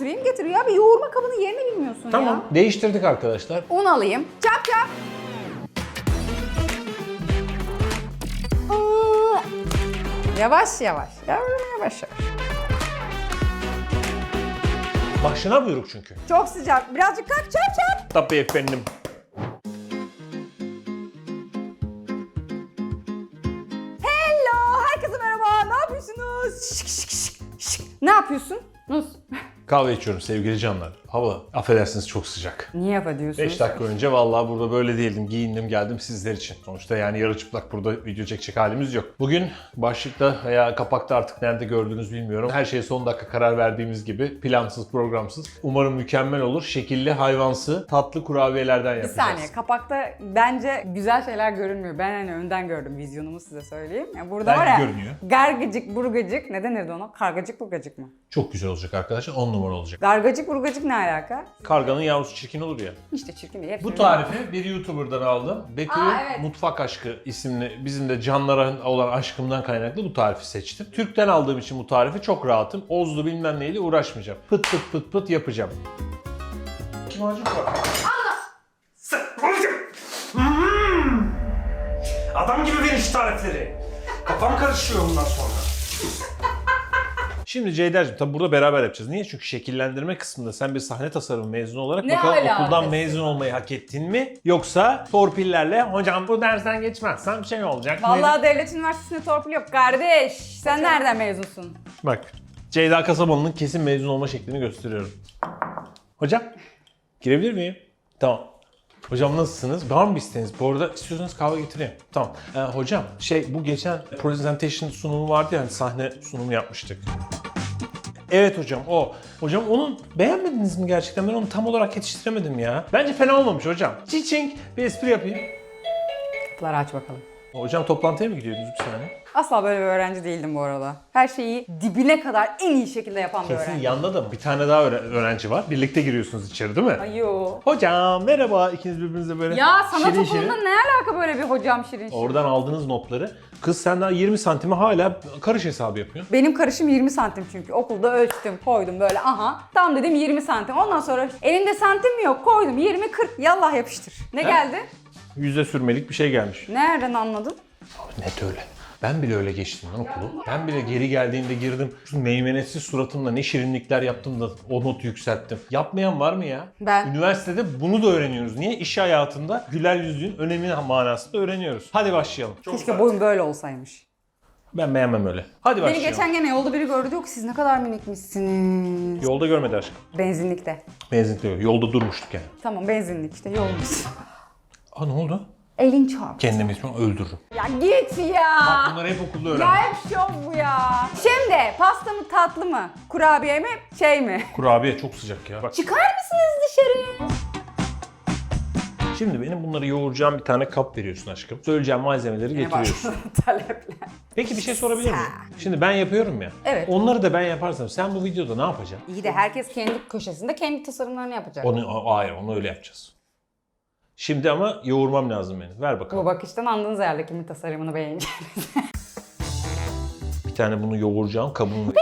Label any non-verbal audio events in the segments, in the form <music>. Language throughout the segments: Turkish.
oturayım getir ya. Bir yoğurma kabının yerini bilmiyorsun Tamam. ya. Değiştirdik arkadaşlar. Un alayım. Çap çap. Aa. Yavaş yavaş. Yavrum yavaş yavaş. Başına buyruk çünkü. Çok sıcak. Birazcık kalk çap çap. Tabii efendim. Hello. Herkese merhaba. Ne yapıyorsunuz? Şık şık şık şık. Ne yapıyorsun? Nasıl? Kahve içiyorum sevgili canlar. Hava affedersiniz çok sıcak. Niye yapıyorsunuz? 5 dakika önce vallahi burada böyle değildim. Giyindim geldim sizler için. Sonuçta yani yarı çıplak burada video çekecek halimiz yok. Bugün başlıkta veya kapakta artık nerede gördüğünüz bilmiyorum. Her şeye son dakika karar verdiğimiz gibi plansız programsız. Umarım mükemmel olur. Şekilli hayvansı tatlı kurabiyelerden Bir yapacağız. saniye kapakta bence güzel şeyler görünmüyor. Ben hani önden gördüm vizyonumu size söyleyeyim. Yani burada Belki var ya görünüyor. gargacık burgacık ne denirdi ona? Kargacık burgacık mı? Çok güzel olacak arkadaşlar. 10 numara olacak. Gargacık burgacık ne alaka? Karganın yavrusu çirkin olur ya. İşte çirkin değil. Bu hepsini tarifi bir YouTuber'dan aldım. Aa, evet. Mutfak Aşkı isimli bizim de canlara olan aşkımdan kaynaklı bu tarifi seçtim. Türk'ten aldığım için bu tarifi çok rahatım. Ozlu bilmem neyle uğraşmayacağım. Pıt pıt pıt pıt yapacağım. Macun var. Hmm. Adam gibi ver iş tarifleri. Kafam karışıyor bundan sonra. Şimdi Ceyda'cığım tabi burada beraber yapacağız. Niye? Çünkü şekillendirme kısmında sen bir sahne tasarımı mezunu olarak Ne bakalım alakası okuldan var? mezun olmayı hak ettin mi? Yoksa torpillerle hocam bu dersten geçmezsen bir şey olacak. Vallahi devlet üniversitesinde torpil yok kardeş. Sen nereden mezunsun? Bak Ceyda Kasabalı'nın kesin mezun olma şeklini gösteriyorum. Hocam girebilir miyim? Tamam. Hocam nasılsınız? Var mı bir isteğiniz? Bu arada istiyorsanız kahve getireyim. Tamam. Ee, hocam şey bu geçen presentation sunumu vardı ya hani sahne sunumu yapmıştık. Evet hocam o. Hocam onun beğenmediniz mi gerçekten? Ben onu tam olarak yetiştiremedim ya. Bence fena olmamış hocam. Çiçing bir espri yapayım. Kapıları aç bakalım. Hocam toplantıya mı gidiyordunuz bir saniye? Asla böyle bir öğrenci değildim bu arada. Her şeyi dibine kadar en iyi şekilde yapan bir Kesin öğrenci. yanında da bir tane daha öğre- öğrenci var. Birlikte giriyorsunuz içeri değil mi? Ayo. Hocam merhaba ikiniz birbirinize böyle Ya sanat şirin okulunda şirin. ne alaka böyle bir hocam şirin şirin? Oradan aldığınız notları kız sen daha 20 santime hala karış hesabı yapıyorsun. Benim karışım 20 santim çünkü. Okulda ölçtüm, koydum böyle aha. Tam dedim 20 santim. Ondan sonra elimde santim mi yok koydum 20 40 yallah yapıştır. Ne geldi? Yüze sürmelik bir şey gelmiş. Nereden anladın? Net öyle. Ben bile öyle geçtim lan okulu. Ben bile geri geldiğimde girdim. Şu meymenetsiz suratımla ne şirinlikler yaptım da o notu yükselttim. Yapmayan var mı ya? Ben. Üniversitede bunu da öğreniyoruz. Niye? İş hayatında güler yüzlüğün önemi manasında öğreniyoruz. Hadi başlayalım. Keşke boyum böyle olsaymış. Ben beğenmem öyle. Hadi Beni başlayalım. geçen gene yolda biri gördü yok siz ne kadar minikmişsiniz. Yolda görmedi aşkım. Benzinlikte. Benzinlikte yok. Yolda durmuştuk yani. Tamam benzinlik işte yolumuz. Aa ne oldu? Elin çarp. Kendimi ismi öldürürüm. Ya git ya. Bunları hep okulda Ya öğrendim. hep şov bu ya. Şimdi pasta mı tatlı mı? Kurabiye mi şey mi? Kurabiye çok sıcak ya. Bak Çıkar mısınız dışarı? şimdi benim bunları yoğuracağım bir tane kap veriyorsun aşkım. Söyleyeceğim malzemeleri Yine getiriyorsun. <laughs> talepler. Peki bir şey sorabilir miyim? Şimdi ben yapıyorum ya. Evet. Onları da ben yaparsam sen bu videoda ne yapacaksın? İyi de herkes kendi köşesinde kendi tasarımlarını yapacak. Onu o- hayır onu öyle yapacağız. Şimdi ama yoğurmam lazım benim. Ver Bu bakalım. bakıştan anladınız herhalde kimin tasarımını beğeneceğini. Bir tane bunu yoğuracağım kabuğunu. <laughs>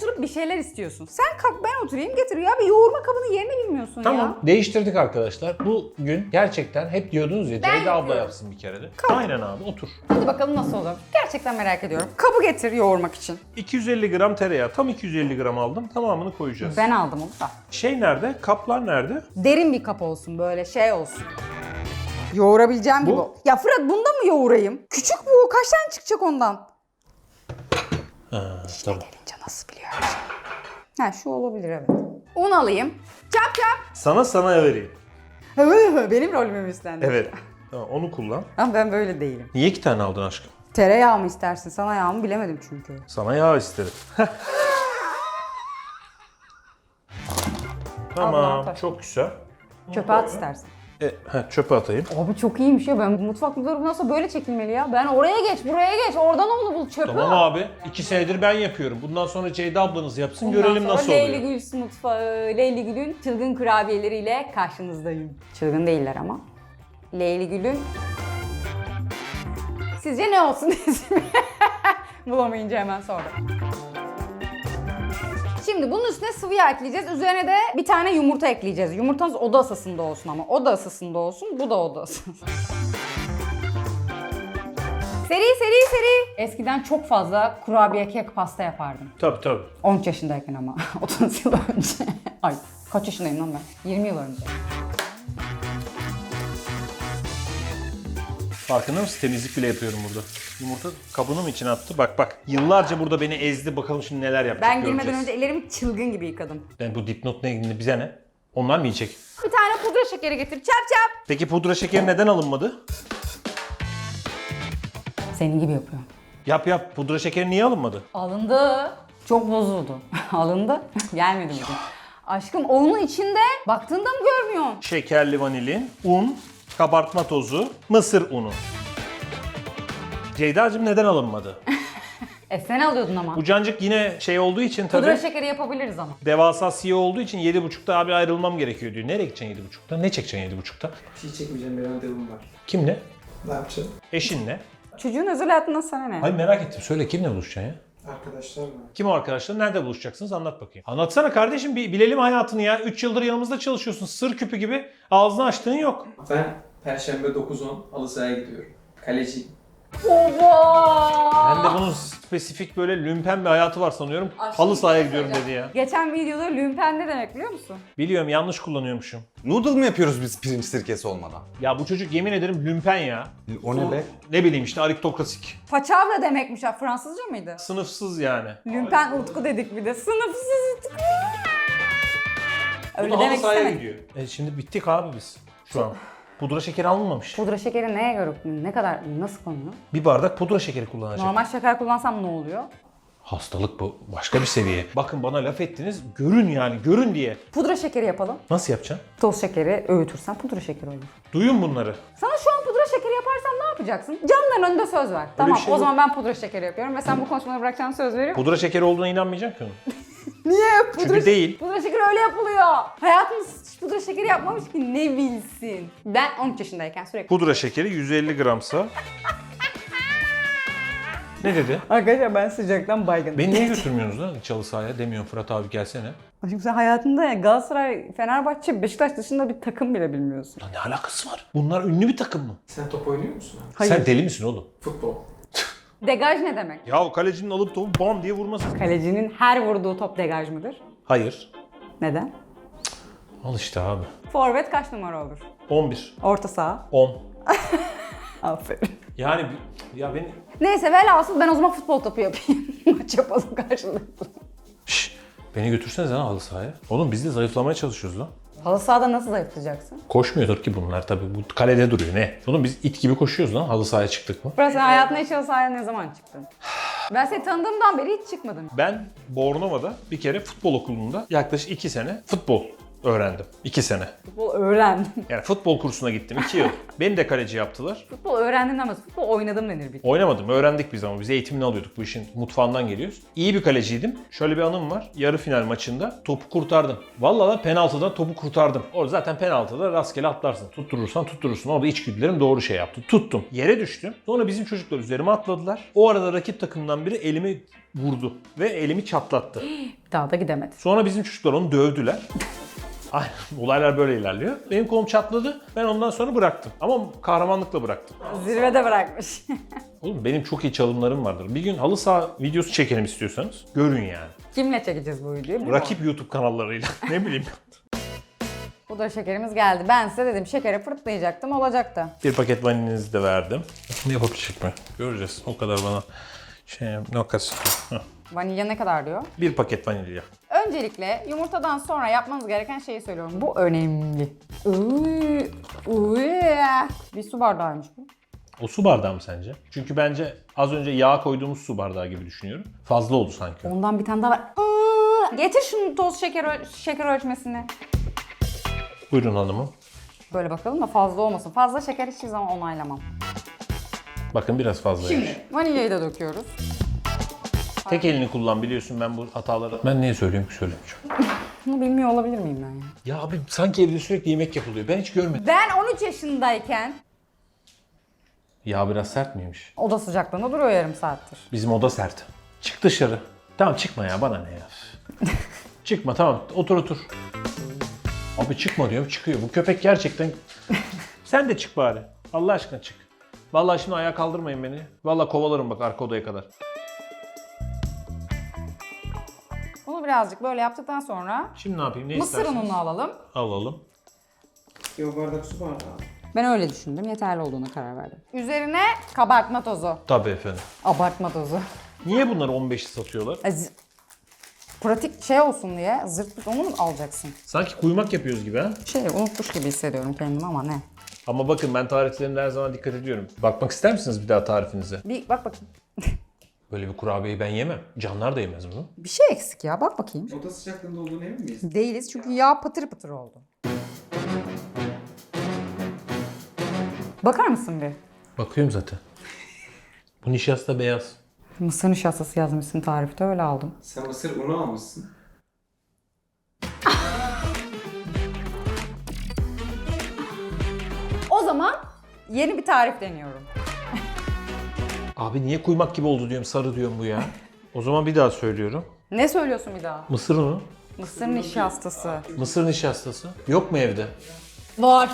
Oturup bir şeyler istiyorsun. Sen kalk ben oturayım getir ya. Bir yoğurma kabının yerini bilmiyorsun Tamam. ya. Değiştirdik arkadaşlar. Bugün gerçekten hep diyordunuz ya Ben Ceyda abla yapıyorum. yapsın bir kere de. Aynen abi otur. Hadi bakalım nasıl olur. Gerçekten merak ediyorum. Kabı getir yoğurmak için. 250 gram tereyağı. Tam 250 gram aldım. Tamamını koyacağız. Ben aldım onu da. Şey nerede? Kaplar nerede? Derin bir kap olsun böyle şey olsun. Yoğurabileceğim Bu? gibi. Ya Fırat bunda mı yoğurayım? Küçük bu. Kaç tane çıkacak ondan? Ha, tabii. Nasıl biliyor her şeyi. Ha şu olabilir evet. Un alayım. Çap çap. Sana sana vereyim. Benim rolümü mü üstlendin? Evet. Tamam, onu kullan. Ama ben böyle değilim. Niye iki tane aldın aşkım? Tereyağı mı istersin? Sana yağ mı bilemedim çünkü. Sana yağ isterim. <laughs> Tamam, çok güzel. Çöpe at istersin. E, heh, çöpe atayım. Abi çok iyiymiş ya. Ben mutfak müdürü nasıl böyle çekilmeli ya? Ben oraya geç, buraya geç. Oradan onu bul çöpe Tamam at. abi. iki senedir ben yapıyorum. Bundan sonra Ceyda ablanız yapsın Bundan görelim sonra nasıl Leyli oluyor. Gül mutfağı, Leyli Gül'ün çılgın kurabiyeleriyle karşınızdayım. Çılgın değiller ama. Leyli Gül'ün... Sizce ne olsun <laughs> ismi? Bulamayınca hemen sordum. Şimdi bunun üstüne sıvı yağ ekleyeceğiz. Üzerine de bir tane yumurta ekleyeceğiz. Yumurtanız oda ısısında olsun ama. Oda ısısında olsun. Bu da oda ısısında. <laughs> Seri seri seri. Eskiden çok fazla kurabiye kek pasta yapardım. Tabii tabii. 13 yaşındayken ama. <laughs> 30 yıl önce. Ay kaç yaşındayım lan ben? 20 yıl önce. Farkında mısın? Temizlik bile yapıyorum burada. Yumurta kabını mı içine attı? Bak bak. Yıllarca burada beni ezdi. Bakalım şimdi neler yapacak Ben girmeden göreceğiz. önce ellerimi çılgın gibi yıkadım. Yani bu dipnot ne ilgili bize ne? Onlar mı yiyecek? Bir tane pudra şekeri getir. Çap çap. Peki pudra şekeri neden alınmadı? Senin gibi yapıyorum. Yap yap. Pudra şekeri niye alınmadı? Alındı. Çok bozuldu. <laughs> Alındı. <laughs> Gelmedi bugün. Aşkım onun içinde baktığında mı görmüyorsun? Şekerli vanilin, un, kabartma tozu, mısır unu. Ceyda'cığım neden alınmadı? <laughs> E sen alıyordun ama. Bu cancık yine şey olduğu için tabii Pudra şekeri yapabiliriz ama. devasa CEO olduğu için 7.30'da abi ayrılmam gerekiyor diyor. Nereye gideceksin 7.30'da? Ne çekeceksin 7.30'da? Bir şey çekmeyeceğim bir randevum var. Kimle? Ne yapacağım? Eşinle. Çocuğun özel hayatından sana ne? Hayır merak ettim. Söyle kimle buluşacaksın ya? Arkadaşlar var. Kim o arkadaşlar? Nerede buluşacaksınız? Anlat bakayım. Anlatsana kardeşim bir bilelim hayatını ya. 3 yıldır yanımızda çalışıyorsun. Sır küpü gibi ağzını açtığın yok. Ben Perşembe 9-10 halı sahaya gidiyorum. Kaleciyim. Oba! Ben de bunun spesifik böyle lümpen bir hayatı var sanıyorum. Halı sahaya gidiyorum dedi ya. Geçen videoda lümpen ne demek biliyor musun? Biliyorum yanlış kullanıyormuşum. Noodle mı yapıyoruz biz pirinç sirkesi olmadan? Ya bu çocuk yemin ederim lümpen ya. O ne be? Ne bileyim işte ariktokrasik. Paçavra demekmiş ha. Fransızca mıydı? Sınıfsız yani. Lümpen Utku dedik bir de. Sınıfsız Utku. Öyle Bu da halı demek sahaya istemedim. gidiyor. E şimdi bittik abi biz şu an. Pudra şekeri alınmamış. Pudra şekeri neye göre ne kadar nasıl konuyor? Bir bardak pudra şekeri kullanacak. Normal şeker kullansam ne oluyor? Hastalık bu. Başka bir seviye. Bakın bana laf ettiniz. Görün yani. Görün diye. Pudra şekeri yapalım. Nasıl yapacaksın? Toz şekeri öğütürsen pudra şekeri olur. Duyun bunları. Sana şu an pudra şekeri yaparsam ne yapacaksın? Camların önünde söz ver. tamam şey o yok. zaman ben pudra şekeri yapıyorum ve sen bu konuşmaları bırakacağını söz veriyorum. Pudra şekeri olduğuna inanmayacaksın ki onun. <laughs> Niye? Pudra, Çünkü değil. Pudra şekeri öyle yapılıyor. Hayatımız hiç pudra şekeri yapmamış ki ne bilsin. Ben 13 yaşındayken sürekli... Pudra şekeri 150 gramsa. ne dedi? Arkadaşlar ben sıcaktan baygın. Beni niye götürmüyorsunuz lan çalı sahaya? Demiyorum Fırat abi gelsene. Şimdi sen hayatında Galatasaray, Fenerbahçe, Beşiktaş dışında bir takım bile bilmiyorsun. Lan ne alakası var? Bunlar ünlü bir takım mı? Sen top oynuyor musun abi? Hayır. Sen deli misin oğlum? Futbol. Degaj ne demek? Ya o kalecinin alıp topu bam diye vurması. Kalecinin her vurduğu top degaj mıdır? Hayır. Neden? Al işte abi. Forvet kaç numara olur? 11. Orta saha. 10. <laughs> Aferin. Yani ya beni... Neyse velhasıl ben o zaman futbol topu yapayım. <laughs> Maç yapalım karşılıklı. Şşş. Beni götürsenize lan halı sahaya. Oğlum biz de zayıflamaya çalışıyoruz lan. Halı sahada nasıl zayıflayacaksın? Koşmuyordur ki bunlar tabii. Bu kalede duruyor ne? Oğlum biz it gibi koşuyoruz lan halı sahaya çıktık mı? Burası sen hayatında hiç halı sahaya ne zaman çıktın? Ben seni tanıdığımdan beri hiç çıkmadım. Ben Bornova'da bir kere futbol okulunda yaklaşık 2 sene futbol öğrendim. 2 sene. Futbol öğrendim. <laughs> Yani futbol kursuna gittim 2 yıl. Beni de kaleci yaptılar. futbol öğrendim demez. Futbol oynadım denir bir. Oynamadım, öğrendik biz ama biz eğitimini alıyorduk bu işin mutfağından geliyoruz. İyi bir kaleciydim. Şöyle bir anım var. Yarı final maçında topu kurtardım. Vallahi da penaltıda topu kurtardım. Orada zaten penaltıda rastgele atlarsın. Tutturursan tutturursun. Orada içgüdülerim doğru şey yaptı. Tuttum. Yere düştüm. Sonra bizim çocuklar üzerime atladılar. O arada rakip takımdan biri elimi vurdu ve elimi çatlattı. <gasps> Daha da gidemedi. Sonra bizim çocuklar onu dövdüler. <laughs> Ay, olaylar böyle ilerliyor. Benim kolum çatladı. Ben ondan sonra bıraktım. Ama kahramanlıkla bıraktım. Zirvede bırakmış. <laughs> Oğlum benim çok iyi çalımlarım vardır. Bir gün halı saha videosu çekelim istiyorsanız. Görün yani. Kimle çekeceğiz bu videoyu? Rakip YouTube kanallarıyla. <laughs> ne bileyim. Bu da şekerimiz geldi. Ben size dedim şekeri fırtlayacaktım olacaktı. Bir paket vanilinizi de verdim. Ne yapabilecek mi? Göreceğiz. O kadar bana şey nokas. Vanilya ne kadar diyor? Bir paket vanilya. Öncelikle yumurtadan sonra yapmanız gereken şeyi söylüyorum. Bu önemli. Uy. Bir su bardağıymış bu. O su bardağı mı sence? Çünkü bence az önce yağ koyduğumuz su bardağı gibi düşünüyorum. Fazla oldu sanki. Ondan bir tane daha var. Getir şunu toz şeker, öl- şeker ölçmesini. Buyurun hanımım. Böyle bakalım da fazla olmasın. Fazla şeker hiçbir zaman onaylamam. Bakın biraz fazlaymış. Vanilyayı da döküyoruz. Tek elini kullan biliyorsun ben bu hataları. Ben niye söylüyorum ki söylemiyorum. Bunu bilmiyor olabilir miyim ben ya? Ya abi sanki evde sürekli yemek yapılıyor. Ben hiç görmedim. Ben 13 yaşındayken Ya biraz sert miymiş? oda sıcaklığında duruyor yarım saattir. Bizim oda sert. Çık dışarı. Tamam çıkma ya bana ne ya. <laughs> Çıkma tamam otur otur. Abi çıkma diyorum çıkıyor. Bu köpek gerçekten... <laughs> Sen de çık bari. Allah aşkına çık. Vallahi şimdi ayağa kaldırmayın beni. Vallahi kovalarım bak arka odaya kadar. Bunu birazcık böyle yaptıktan sonra Şimdi ne yapayım ne mısır istersiniz? ununu alalım. Alalım. Yo bardak su bardağı. Ben öyle düşündüm. Yeterli olduğuna karar verdim. Üzerine kabartma tozu. Tabii efendim. Abartma tozu. Niye bunları 15'i satıyorlar? Az- Pratik şey olsun diye zırt pırt onu mu alacaksın? Sanki kuymak yapıyoruz gibi ha. Şey unutmuş gibi hissediyorum kendimi ama ne? Ama bakın ben tariflerimde her zaman dikkat ediyorum. Bakmak ister misiniz bir daha tarifinize? Bir bak bakayım. <laughs> Böyle bir kurabiyeyi ben yemem. Canlar da yemez bunu. Bir şey eksik ya bak bakayım. Oda sıcaklığında olduğunu emin miyiz? Değiliz çünkü yağ patır patır oldu. Bakar mısın bir? Bakıyorum zaten. Bu nişasta beyaz. Mısır nişastası yazmışsın tarifte öyle aldım. Sen mısır unu almışsın. O zaman yeni bir tarif deniyorum. Abi niye kuymak gibi oldu diyorum sarı diyorum bu ya. <laughs> O zaman bir daha söylüyorum. Ne söylüyorsun bir daha? Mısır unu. Mısır nişastası. Mısır nişastası. Yok mu evde? Var.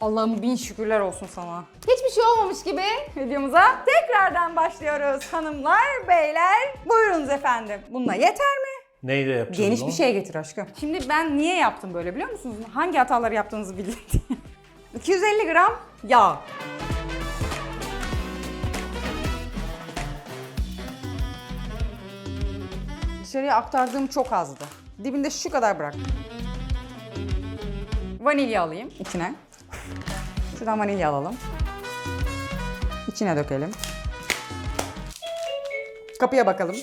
Allah'ım bin şükürler olsun sana. Hiçbir şey olmamış gibi videomuza tekrardan başlıyoruz. Hanımlar, beyler buyurunuz efendim. Bununla yeter mi? Neyle yapacağız Geniş bir şey getir aşkım. Şimdi ben niye yaptım böyle biliyor musunuz? Hangi hataları yaptığınızı bilin diye. 250 gram yağ. Dışarıya aktardığım çok azdı. Dibinde şu kadar bırak. Vanilya alayım içine. Şuradan vanilya alalım. İçine dökelim. Kapıya bakalım.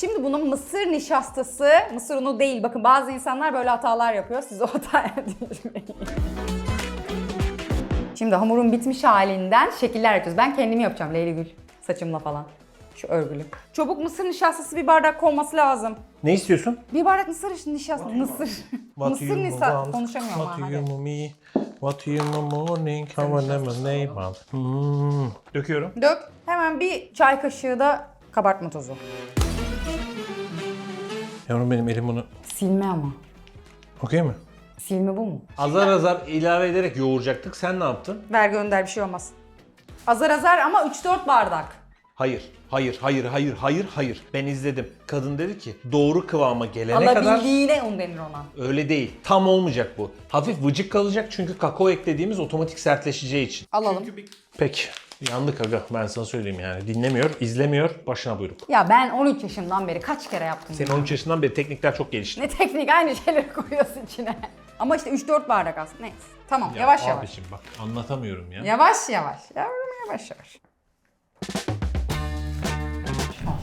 Şimdi bunun mısır nişastası, mısır unu değil. Bakın bazı insanlar böyle hatalar yapıyor. Siz o hataya <laughs> düşmeyin. Şimdi hamurun bitmiş halinden şekiller yapacağız. Ben kendim yapacağım Leyli Gül. Saçımla falan. Şu örgülü. Çabuk mısır nişastası bir bardak konması lazım. Ne istiyorsun? Bir bardak mısır nişastası. Mısır. <laughs> mısır nişastası. Konuşamıyorum What ha. do you me? What you want morning? Come on, lemonade man. Hmm. Döküyorum. Dök. Hemen bir çay kaşığı da kabartma tozu. Yavrum benim elim bunu... Silme ama. Okey mi? Silme bu mu? Azar azar ilave ederek yoğuracaktık. Sen ne yaptın? Ver gönder bir şey olmaz. Azar azar ama 3-4 bardak. Hayır, hayır, hayır, hayır, hayır, hayır. Ben izledim. Kadın dedi ki doğru kıvama gelene kadar Alabildiğine un denir ona. öyle değil. Tam olmayacak bu. Hafif vıcık kalacak çünkü kakao eklediğimiz otomatik sertleşeceği için. Alalım. Peki. Yandık aga ben sana söyleyeyim yani. Dinlemiyor, izlemiyor, başına buyruk. Ya ben 13 yaşımdan beri kaç kere yaptım? Senin 13 yaşından beri teknikler çok gelişti. Ne teknik aynı şeyleri <laughs> koyuyorsun içine. Ama işte 3-4 bardak aslında. Neyse. Tamam Ya yavaş yavaş. abiciğim bak anlatamıyorum ya. Yavaş yavaş. Yavrum yavaş yavaş.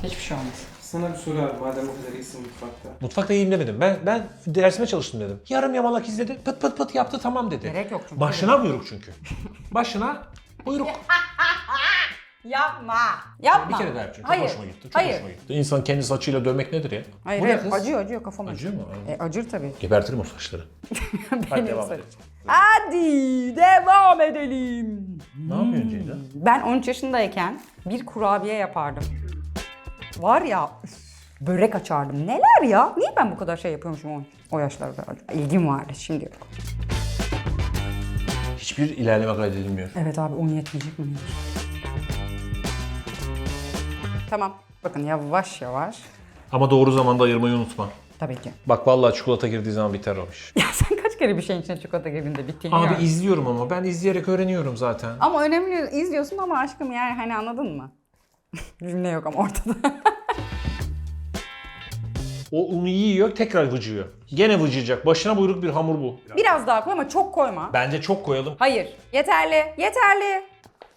Hiçbir şey olmaz. Sana bir soru abi madem o kadar iyisin mutfakta. Mutfakta iyiyim demedim. Ben ben dersime çalıştım dedim. Yarım yamalak izledi. Pıt pıt pıt yaptı tamam dedi. Gerek yok çünkü. Başına buyruk çünkü. Başına buyruk. <laughs> Yapma. Yapma. Bir kere daha yapacağım. Çok Hayır. hoşuma gitti. Çok Hayır. hoşuma gitti. İnsan kendi saçıyla dövmek nedir ya? Hayır, Bu ne hayır. kız? acıyor acıyor kafam Acıyor mu? E, acır tabii. Gebertirim o saçları. <laughs> Hadi Benim devam saçım. edelim. Hadi devam edelim. Ne yapıyorsun Ceyda? Ben 13 yaşındayken bir kurabiye yapardım. Var ya börek açardım. Neler ya? Niye ben bu kadar şey yapıyormuşum o, o yaşlarda? İlgim vardı şimdi yok. Hiçbir ilerleme kaydedilmiyor. Evet abi un yetmeyecek mi? Tamam. Bakın yavaş yavaş. Ama doğru zamanda ayırmayı unutma. Tabii ki. Bak vallahi çikolata girdiği zaman biter o iş. <laughs> Ya sen kaç kere bir şeyin içine çikolata girdiğinde bittiğini Abi izliyorum ama ben izleyerek öğreniyorum zaten. Ama önemli izliyorsun ama aşkım yani hani anladın mı? Cümle yok ama ortada. O unu yiyor tekrar vıcıyor. Gene vıcıyacak. Başına buyruk bir hamur bu. Biraz daha koy ama çok koyma. Bence çok koyalım. Hayır. Yeterli. Yeterli.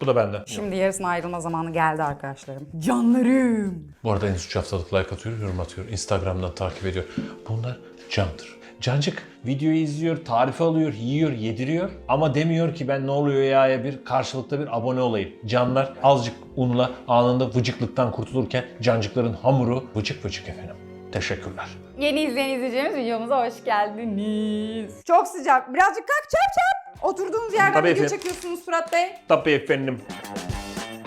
Bu da bende. Şimdi yarısına ayrılma zamanı geldi arkadaşlarım. Canlarım. Bu arada Enes 3 haftalık like atıyor, yorum atıyor. Instagram'dan takip ediyor. Bunlar candır. Cancık videoyu izliyor, tarifi alıyor, yiyor, yediriyor. Ama demiyor ki ben ne oluyor ya'ya bir karşılıklı bir abone olayım. Canlar azıcık unla anında vıcıklıktan kurtulurken cancıkların hamuru vıcık vıcık efendim. Teşekkürler. Yeni izleyen izleyeceğimiz videomuza hoş geldiniz. Çok sıcak. Birazcık kalk çap çap. Oturduğunuz yerden Tabii video efendim. çekiyorsunuz Fırat Bey. Tabii efendim.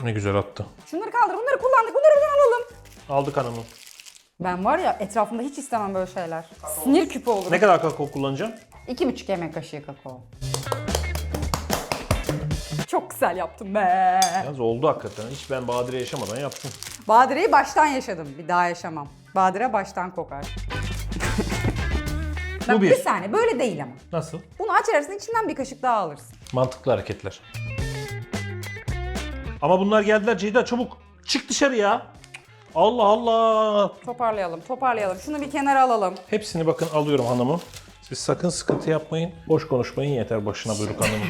Ne güzel attı. Şunları kaldır. Bunları kullandık. Bunları buradan alalım. Aldık hanımı. Ben var ya etrafımda hiç istemem böyle şeyler. Sinir küpü olurum. Ne kadar kakao kullanacağım? İki buçuk yemek kaşığı kakao. Çok güzel yaptım be. Yalnız oldu hakikaten. Hiç ben Badire yaşamadan yaptım. Badire'yi baştan yaşadım. Bir daha yaşamam. Badire baştan kokar. Bak Bu bir. bir. saniye böyle değil ama. Nasıl? Bunu açarsın içinden bir kaşık daha alırsın. Mantıklı hareketler. Ama bunlar geldiler Ceyda çabuk. Çık dışarı ya. Allah Allah. Toparlayalım, toparlayalım. Şunu bir kenara alalım. Hepsini bakın alıyorum hanımım. Siz sakın sıkıntı yapmayın. Boş konuşmayın yeter başına buyruk <laughs> hanımım.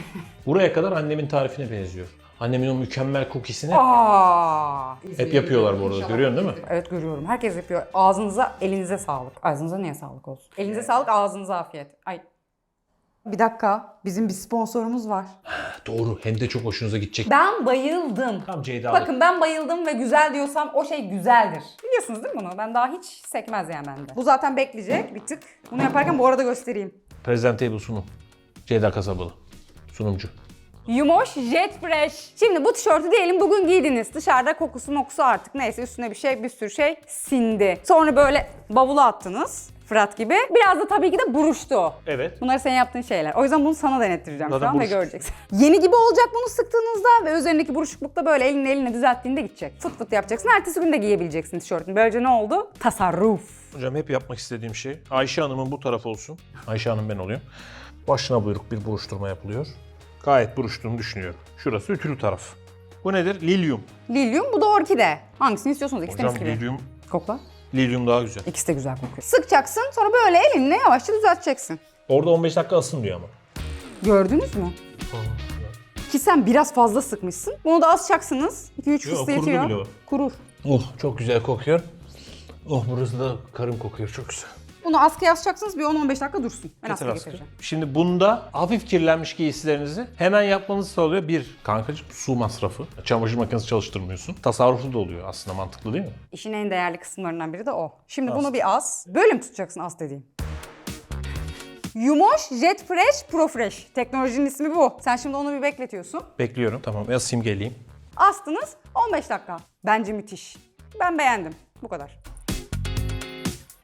Buraya kadar annemin tarifine benziyor. Annemin o mükemmel cookiesini Aa! hep yapıyorlar bu arada. Görüyorsun değil mi? Evet görüyorum. Herkes yapıyor. Ağzınıza, elinize sağlık. Ağzınıza niye sağlık olsun? Elinize sağlık, ağzınıza afiyet. Ay. Bir dakika. Bizim bir sponsorumuz var. <sighs> Doğru. Hem de çok hoşunuza gidecek. Ben bayıldım. Tamam Ceyda Bakın ben bayıldım ve güzel diyorsam o şey güzeldir. Biliyorsunuz değil mi bunu? Ben daha hiç sekmez yani bende. Bu zaten bekleyecek bir tık. Bunu yaparken bu arada göstereyim. Presentable sunum. Ceyda Kasabalı. Sunumcu. Yumoş Jet Fresh. Şimdi bu tişörtü diyelim bugün giydiniz. Dışarıda kokusu mokusu artık neyse üstüne bir şey bir sürü şey sindi. Sonra böyle bavula attınız. Fırat gibi. Biraz da tabii ki de buruştu o. Evet. Bunlar senin yaptığın şeyler. O yüzden bunu sana denettireceğim Zaten şu an ve buruşuk. göreceksin. <laughs> Yeni gibi olacak bunu sıktığınızda ve üzerindeki buruşukluk da böyle elini eline düzelttiğinde gidecek. Fıt fıt yapacaksın. Ertesi gün de giyebileceksin tişörtünü. Böylece ne oldu? Tasarruf. Hocam hep yapmak istediğim şey Ayşe Hanım'ın bu tarafı olsun. Ayşe Hanım ben oluyorum. Başına buyruk bir buruşturma yapılıyor. Gayet buruştuğunu düşünüyorum. Şurası ütülü taraf. Bu nedir? Lilyum. Lilyum bu da orkide. Hangisini istiyorsunuz? İkisi Hocam gibi. lilyum, Kokla. Lilyum daha güzel. İkisi de güzel kokuyor. Sıkacaksın sonra böyle elinle yavaşça düzelteceksin. Orada 15 dakika ısın diyor ama. Gördünüz mü? Ki sen biraz fazla sıkmışsın. Bunu da asacaksınız. 2-3 Yok, fıstığı kurudu yetiyor. bile o. Kurur. Oh çok güzel kokuyor. Oh burası da karın kokuyor çok güzel. Bunu askıya asacaksınız bir 10-15 dakika dursun. Ben Getir askıya askı. getireceğim. Şimdi bunda hafif kirlenmiş giysilerinizi hemen yapmanızı sağlıyor. Bir, kankacığım su masrafı. Çamaşır makinesi çalıştırmıyorsun. Tasarruflu da oluyor aslında mantıklı değil mi? İşin en değerli kısımlarından biri de o. Şimdi bunu bir as. Böyle mi tutacaksın as dediğim? Yumoş Jet Fresh Pro Fresh. Teknolojinin ismi bu. Sen şimdi onu bir bekletiyorsun. Bekliyorum. Tamam asayım geleyim. Astınız 15 dakika. Bence müthiş. Ben beğendim. Bu kadar.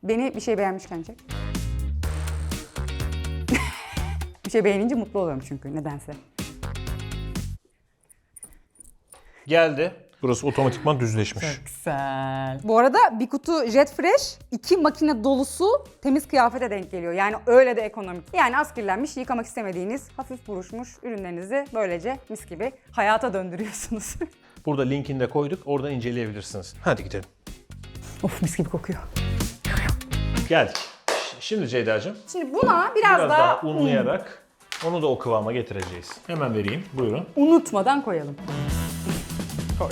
Beni bir şey beğenmişken çek. <laughs> bir şey beğenince mutlu oluyorum çünkü nedense. Geldi. Burası otomatikman düzleşmiş. Güzel. Bu arada bir kutu Jet Fresh iki makine dolusu temiz kıyafete denk geliyor. Yani öyle de ekonomik. Yani az kirlenmiş, yıkamak istemediğiniz, hafif buruşmuş ürünlerinizi böylece mis gibi hayata döndürüyorsunuz. <laughs> Burada linkini de koyduk. Oradan inceleyebilirsiniz. Hadi gidelim. of mis gibi kokuyor. Geldik. Şimdi Ceyda'cığım Şimdi buna biraz, biraz daha, daha unlayarak onu da o kıvama getireceğiz. Hemen vereyim. Buyurun. unutmadan koyalım. Koy.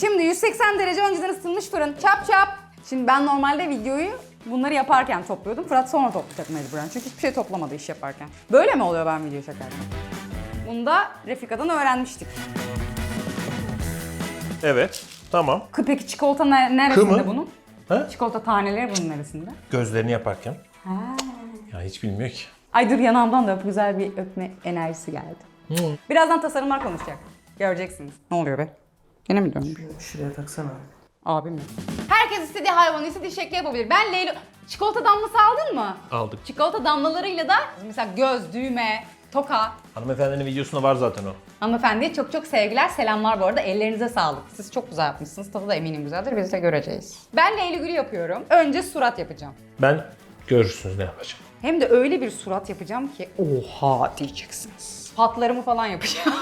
Şimdi 180 derece önceden ısınmış fırın. Çap çap. Şimdi ben normalde videoyu bunları yaparken topluyordum. Fırat sonra toplayacak mecburen. Çünkü hiçbir şey toplamadı iş yaparken. Böyle mi oluyor ben video çekerken? Bunu da Refika'dan öğrenmiştik. Evet. Tamam. Kı- Peki çikolata ne- neresinde Kı mı? bunun? Ha? Çikolata taneleri bunun neresinde? Gözlerini yaparken. Ya hiç bilmiyor ki. Ay dur yanağımdan da öp güzel bir öpme enerjisi geldi. Birazdan tasarımlar konuşacak. Göreceksiniz. Ne oluyor be? Yine mi dönmüş? Şuraya taksana. Abim mi? Herkes istediği hayvanı istediği şekli yapabilir. Ben Leylo... Çikolata damlası aldın mı? Aldık. Çikolata damlalarıyla da mesela göz, düğme, toka. Hanımefendinin videosunda var zaten o. Hanımefendiye çok çok sevgiler, selamlar bu arada. Ellerinize sağlık. Siz çok güzel yapmışsınız. Tadı da eminim güzeldir. Biz de göreceğiz. Ben Leyli Gül yapıyorum. Önce surat yapacağım. Ben görürsünüz ne yapacağım. Hem de öyle bir surat yapacağım ki oha diyeceksiniz. Hatlarımı falan yapacağım.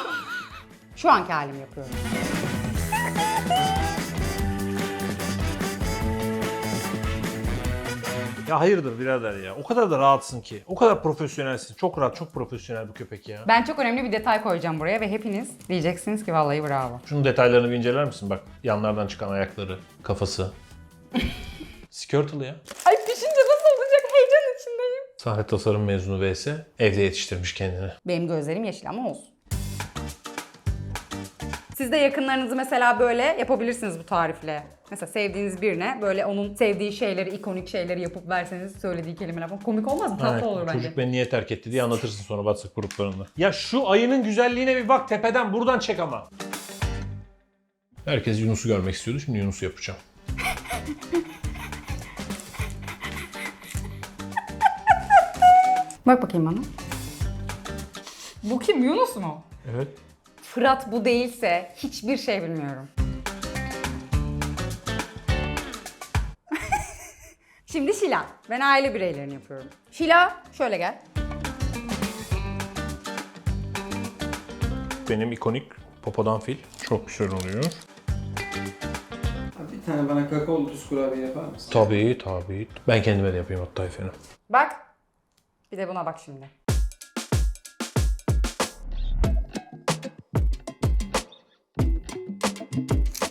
<laughs> Şu anki halimi yapıyorum. Ya hayırdır birader ya. O kadar da rahatsın ki. O kadar profesyonelsin. Çok rahat, çok profesyonel bu köpek ya. Ben çok önemli bir detay koyacağım buraya ve hepiniz diyeceksiniz ki vallahi bravo. Şunun detaylarını bir inceler misin? Bak yanlardan çıkan ayakları, kafası. <laughs> Skirtle ya. Ay düşünce nasıl olacak heyecan içindeyim. Sahne tasarım mezunu vs. Evde yetiştirmiş kendini. Benim gözlerim yeşil ama olsun. Siz de yakınlarınızı mesela böyle yapabilirsiniz bu tarifle. Mesela sevdiğiniz birine böyle onun sevdiği şeyleri, ikonik şeyleri yapıp verseniz söylediği kelimeler falan komik olmaz mı? Tatlı Aynen. olur bence. Çocuk beni niye terk etti diye anlatırsın sonra WhatsApp gruplarında. Ya şu ayının güzelliğine bir bak tepeden buradan çek ama. Herkes Yunus'u görmek istiyordu. Şimdi Yunus'u yapacağım. Bak bakayım bana. Bu kim? Yunus mu? Evet. Fırat bu değilse hiçbir şey bilmiyorum. Şimdi Şila. Ben aile bireylerini yapıyorum. Şila şöyle gel. Benim ikonik Popodan fil. Çok güzel oluyor. Abi bir tane bana kakaolu tuz kurabiye yapar mısın? Tabii tabii. Ben kendime de yapayım hatta efendim. Bak. Bir de buna bak şimdi.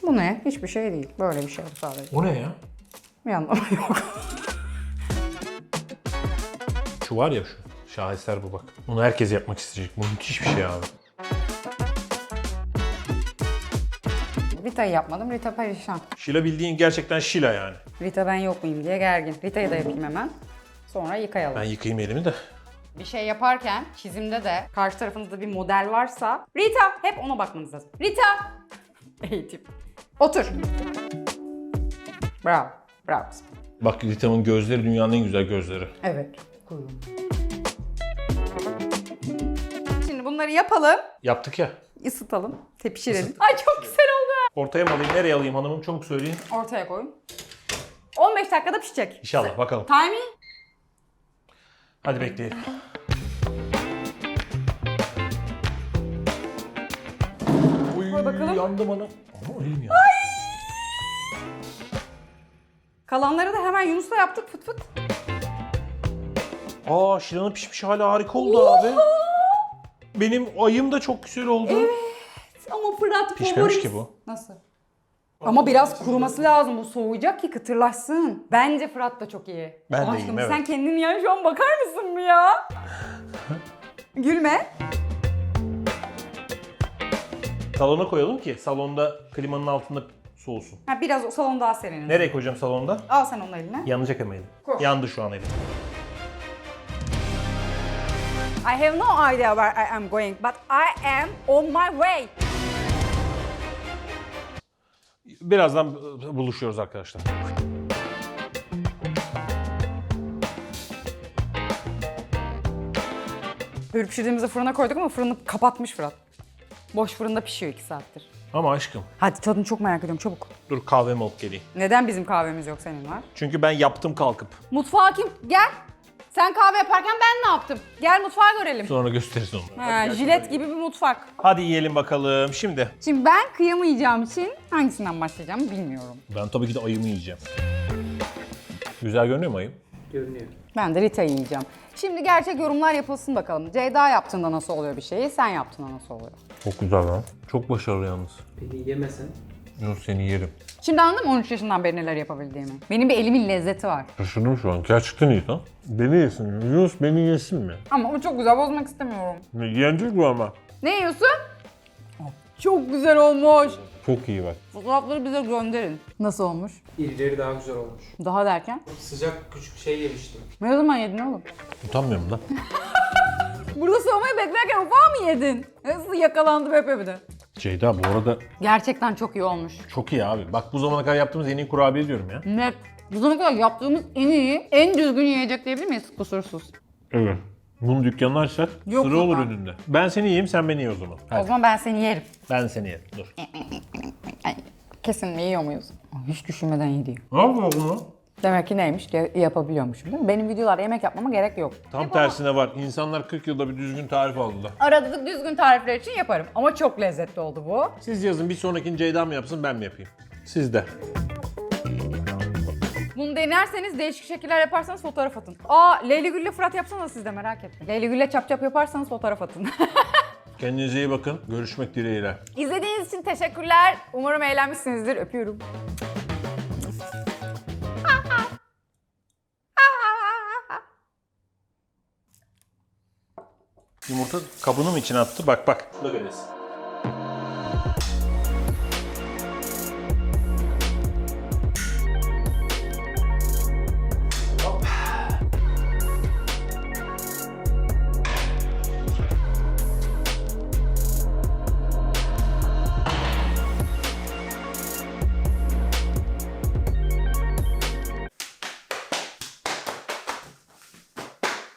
Bu ne? Hiçbir şey değil. Böyle bir şey bu sadece. O ne ya? Bir anlamı yok. Şu var ya şu. Şaheser bu bak. Bunu herkes yapmak isteyecek. Bu müthiş bir şey abi. Rita'yı yapmadım. Rita perişan. Şila bildiğin gerçekten Şila yani. Rita ben yok muyum diye gergin. Rita'yı da yapayım hemen. Sonra yıkayalım. Ben yıkayayım elimi de. Bir şey yaparken çizimde de karşı tarafınızda bir model varsa Rita hep ona bakmanız lazım. Rita! <laughs> Eğitim. Otur. Bravo. Bravo. Bak Rita'nın gözleri dünyanın en güzel gözleri. Evet. Kuyruğum. Şimdi bunları yapalım. Yaptık ya. ısıtalım. Tepişirelim. Ay çok güzel oldu. Ortaya mı alayım, nereye alayım hanımım? Çabuk söyleyin. Ortaya koyun. 15 dakikada pişecek. İnşallah bakalım. Timing? Hadi bekleyelim. Uy, bakalım. Yandım hanım. Ama elim yandı. Kalanları da hemen Yunus'la yaptık fıt fıt. Aa Şilan'ın pişmiş hali harika oldu abi. Benim ayım da çok güzel oldu. Ama Fırat Pişmemiş favorimiz- ki bu. Nasıl? Ama biraz kuruması lazım. Bu soğuyacak ki kıtırlaşsın. Bence Fırat da çok iyi. Ben de Aşkım, iyiyim, evet. Sen kendini yani şu an bakar mısın mı ya? <laughs> Gülme. Salona koyalım ki salonda klimanın altında soğusun. Ha, biraz o salon daha serin. Nereye koyacağım salonda? Al sen onu eline. Yanacak ama elim. Koy. Yandı şu an elim. I have no idea where I am going, but I am on my way. Birazdan buluşuyoruz arkadaşlar. Böyle pişirdiğimizde fırına koyduk ama fırını kapatmış Fırat. Boş fırında pişiyor 2 saattir. Ama aşkım Hadi tadını çok merak ediyorum çabuk. dur kahvemi alıp geleyim. Neden bizim kahvemiz yok senin var? Çünkü ben yaptım kalkıp. Mutfağa kim? Gel. Sen kahve yaparken ben ne yaptım? Gel mutfağı görelim. Sonra gösteririz onu. Ha, jilet gibi bir mutfak. Hadi yiyelim bakalım. Şimdi Şimdi ben kıyamayacağım için hangisinden başlayacağımı bilmiyorum. ben tabii ki de ayımı yiyeceğim. Güzel görünüyor mu ayım? Görünüyor. Ben de Rita'yı yiyeceğim. Şimdi gerçek yorumlar yapılsın bakalım. Ceyda yaptığında nasıl oluyor bir şeyi, sen yaptığında nasıl oluyor? Çok güzel lan. Çok başarılı yalnız. Peki yemesen? Yunus seni yerim. Şimdi anladın mı 13 yaşından beri neler yapabildiğimi? Benim bir elimin lezzeti var. Şaşırdım şu an. Gerçekten iyi lan. Beni yesin. Yunus beni yesin mi? Ama bu çok güzel, bozmak istemiyorum. Yenecek bu ama. Ne yiyorsun? Çok güzel olmuş. Çok iyi bak. Fotoğrafları bize gönderin. Nasıl olmuş? İrileri daha güzel olmuş. Daha derken? Sıcak küçük şey yemiştim. Ne zaman yedin oğlum? Utanmıyorum da. <laughs> Burada soğumayı beklerken ufağı mı yedin? Nasıl yakalandım hep evde. Ceyda bu arada Gerçekten çok iyi olmuş. çok iyi abi. Bak bu zamana kadar yaptığımız en iyi kurabiye diyorum ya. Net. Bu zamana kadar yaptığımız en iyi, en düzgün yiyecek diyebilir miyiz? Kusursuz. Evet. Bunu dükkanını açsak Yok sıra olur ama. önünde. Ben seni yiyeyim sen beni ye o zaman. O Hadi. zaman ben seni yerim. Ben seni yerim. Dur. Ay, kesin mi yiyor muyuz? Hiç düşünmeden yedi. Ne yapıyorsun lan? Demek ki neymiş? Ge- yapabiliyormuşum değil mi? Benim videolarda yemek yapmama gerek yok. Tam tersine var. İnsanlar 40 yılda bir düzgün tarif aldılar. Arada düzgün tarifler için yaparım. Ama çok lezzetli oldu bu. Siz yazın bir sonrakini Ceyda mı yapsın ben mi yapayım? Siz de. Bunu denerseniz değişik şekiller yaparsanız fotoğraf atın. Aa Leyli Gül'le Fırat yapsanız siz de merak ettim. Leyli Gül'le çap çap yaparsanız fotoğraf atın. <laughs> Kendinize iyi bakın. Görüşmek dileğiyle. İzlediğiniz için teşekkürler. Umarım eğlenmişsinizdir. Öpüyorum. Yumurta kabını mı içine attı? Bak bak. Look at this.